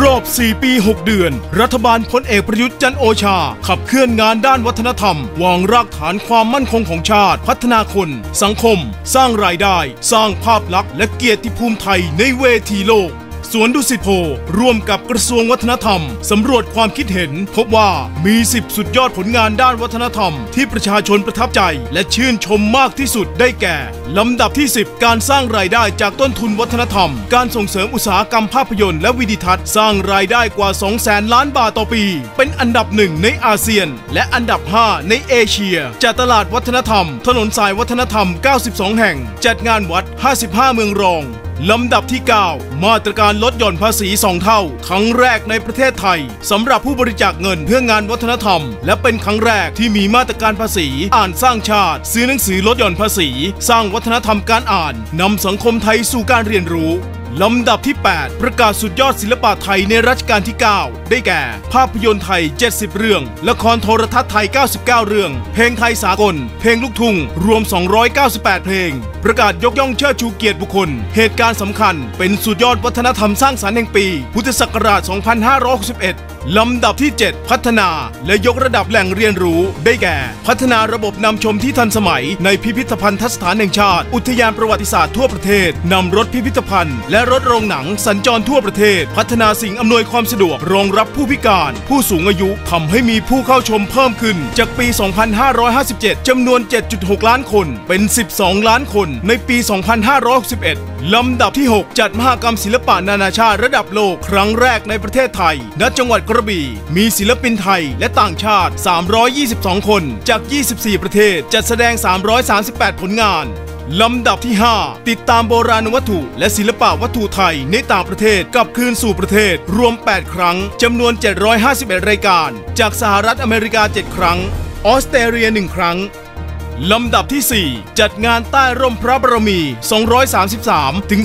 รอบ 4 ปี 6 เดือน รัฐบาลพลเอกประยุทธ์จันโอชา ขับเคลื่อนงานด้านวัฒนธรรม วางรากฐานความมั่นคงของชาติ พัฒนาคน สังคม สร้างรายได้ สร้างภาพลักษณ์และเกียรติภูมิไทยในเวทีโลก สวนดุสิตโพร่วมกับกระทรวงวัฒนธรรม สำรวจความคิดเห็น พบว่ามี 10 สุดยอดผลงานด้านวัฒนธรรม ที่ประชาชนประทับใจ และชื่นชมมากที่สุดได้แก่ ลำดับที่ 10 การสร้างรายได้จากต้นทุนวัฒนธรรม การส่งเสริมอุตสาหกรรมภาพยนตร์และวิดีทัศน์สร้างรายได้กว่า2แสนล้านบาทต่อปี เป็นอันดับหนึ่งในอาเซียน และอันดับ 5 ในเอเชียจากตลาดวัฒนธรรม ถนนสายวัฒนธรรม 92 แห่ง จัดงานวัด 55 เมืองรอง ลำดับที่ 9 มาตรการลดหย่อนภาษี2เท่า ครั้งแรกในประเทศไทยสำหรับผู้บริจาคเงินเพื่องานวัฒนธรรม และเป็นครั้งแรกที่มีมาตรการภาษี อ่านสร้างชาติ ซื้อหนังสือลดหย่อนภาษี สร้างวัฒนธรรมการอ่านนำสังคมไทยสู่การเรียนรู้ ลำดับที่ 8 ประกาศสุดยอดศิลปะไทยในรัชกาลที่ 9 ได้แก่ ภาพยนตร์ไทย 70 เรื่อง ละครโทรทัศน์ไทย 99 เรื่อง เพลงไทยสากล เพลงลูกทุ่ง รวม 298 เพลง ประกาศยกย่องเชิดชูเกียรติบุคคล เหตุการณ์สำคัญ เป็นสุดยอดวัฒนธรรมสร้างสรรค์แห่งปี พุทธศักราช 2561ลำดับที่ 7 พัฒนาและยกระดับแหล่งเรียนรู้ ได้แก่ พัฒนาระบบนำชมที่ทันสมัย ในพิพิธภัณฑสถานแห่งชาติ อุทยานประวัติศาสตร์ทั่วประเทศนำรถพิพิธภัณฑ์และรถโรงหนังสัญจรทั่วประเทศ พัฒนาสิ่งอำนวยความสะดวกรองรับผู้พิการ ผู้สูงอายุทำให้มีผู้เข้าชมเพิ่มขึ้น จากปี 2557จำนวน 7.6 ล้านคนเป็น 12 ล้านคน ในปี 2561ลำดับที่ 6 จัดมหกรรมศิลปะนานาชาติระดับโลกครั้งแรกในประเทศไทย ณ จังหวัดกระบี่ มีศิลปินไทยและต่างชาติ 322 คน จาก 24 ประเทศ จัดแสดง 338 ผลงาน ลำดับที่ 5 ติดตามโบราณวัตถุ และศิลปะวัตถุไทยในต่างประเทศกลับคืนสู่ประเทศ รวม 8 ครั้งจำนวน 751 รายการ จากสหรัฐอเมริกา 7 ครั้ง ออสเตรเลีย 1 ครั้ง ลำดับที่ 4 จัดงานใต้ร่มพระบรมี 233 ถึง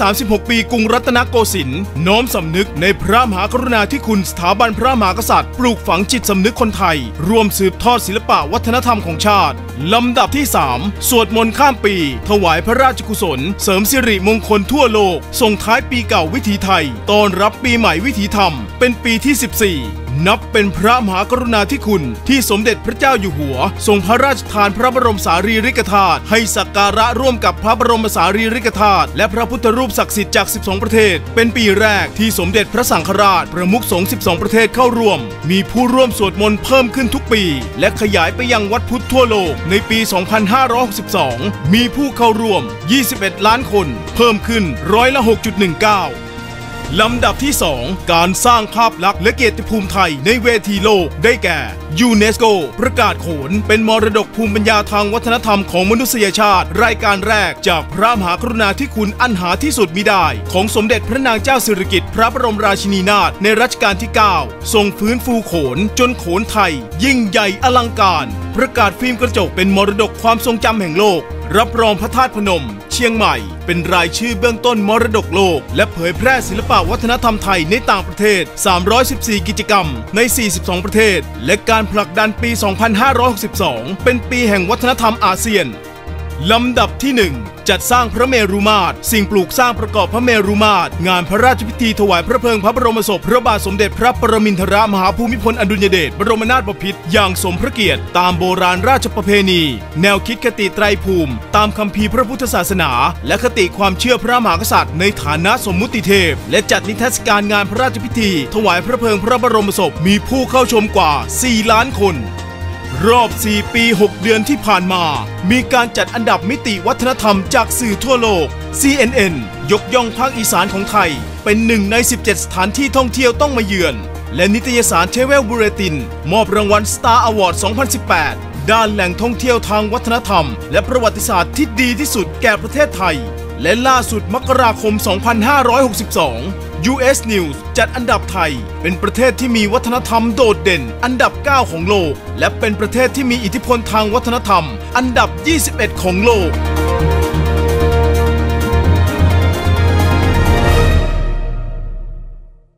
236 ปีกรุงรัตนโกสินทร์น้อมสำนึกในพระมหากรุณาธิคุณสถาบันพระมหากษัตริย์ ปลูกฝังจิตสำนึกคนไทย ร่วมสืบทอดศิลปะวัฒนธรรมของชาติ ลำดับที่ 3 สวดมนต์ข้ามปี ถวายพระราชกุศล เสริมสิริมงคลทั่วโลก ส่งท้ายปีเก่าวิถีไทย ต้อนรับปีใหม่วิถีธรรม เป็นปีที่ 14 นับเป็นพระมหากรุณาธิคุณ ที่สมเด็จพระเจ้าอยู่หัว ทรงพระราชทานพระบรมสารีริกธาตุให้สักการะร่วมกับพระบรมสารีริกธาตุและพระพุทธรูปศักดิ์สิทธิ์จาก 12 ประเทศ เป็นปีแรกที่สมเด็จพระสังฆราช ประมุขสงฆ์12 ประเทศเข้าร่วม มีผู้ร่วมสวดมนต์เพิ่มขึ้นทุกปี และขยายไปยังวัดพุทธทั่วโลกในปี 2562 มีผู้เข้าร่วม 21 ล้านคน เพิ่มขึ้นร้อยละ 6.19 ลำดับที่ 2 การสร้างภาพลักษณ์และเกียรติภูมิไทยในเวทีโลกได้แก่ยูเนสโกประกาศโขน เป็นมรดกภูมิปัญญาทางวัฒนธรรมของมนุษยชาติ รายการแรกจากพระมหากรุณาธิคุณอันหาที่สุดมิได้ ของสมเด็จพระนางเจ้าสิริกิติ์พระบรมราชินีนาถในรัชกาลที่ 9 ทรงฟื้นฟูโขน จนโขนไทย ยิ่งใหญ่อลังการ ประกาศฟิล์มกระจกเป็นมรดกความทรงจำแห่งโลก รับรองพระธาตุพนม เชียงใหม่ เป็นรายชื่อเบื้องต้นมรดกโลก และเผยแพร่ศิลปะวัฒนธรรมไทยในต่างประเทศ 314 กิจกรรมใน 42 ประเทศ และการผลักดันปี 2562 เป็นปีแห่งวัฒนธรรมอาเซียน ลำดับที่ 1 จัดสร้างพระเมรุมาตร สิ่งปลูกสร้างประกอบพระเมรุมาตร งานพระราชพิธีถวายพระเพลิงพระบรมศพพระบาทสมเด็จพระปรมินทรมหาภูมิพลอดุลยเดชบรมนาถบพิตรอย่างสมพระเกียรติ ตามโบราณราชประเพณี แนวคิดคติไตรภูมิ ตามคำพีร์พระพุทธศาสนา และคติความเชื่อพระมหากษัตริย์ ในฐานะสมมุติเทพ และจัดนิทรรศการงานพระราชพิธี ถวายพระเพลิงพระบรมศพมีผู้เข้าชมกว่า 4 ล้านคน รอบ 4 ปี 6 เดือนที่ผ่านมา มีการจัดอันดับมิติวัฒนธรรมจากสื่อทั่วโลก CNN ยกย่องภาคอีสานของไทย เป็นหนึ่งใน 17 สถานที่ท่องเที่ยวต้องมาเยือน และนิตยสารเทเวลบูเรติน มอบรางวัล Star Award 2018 ด้านแหล่งท่องเที่ยวทางวัฒนธรรม และประวัติศาสตร์ที่ดีที่สุดแก่ประเทศไทย และล่าสุดมกราคม 2562 US News จัดอันดับไทย เป็นประเทศที่มีวัฒนธรรมโดดเด่น อันดับ 9 ของโลก และเป็นประเทศที่มีอิทธิพลทางวัฒนธรรม อันดับ 21 ของโลก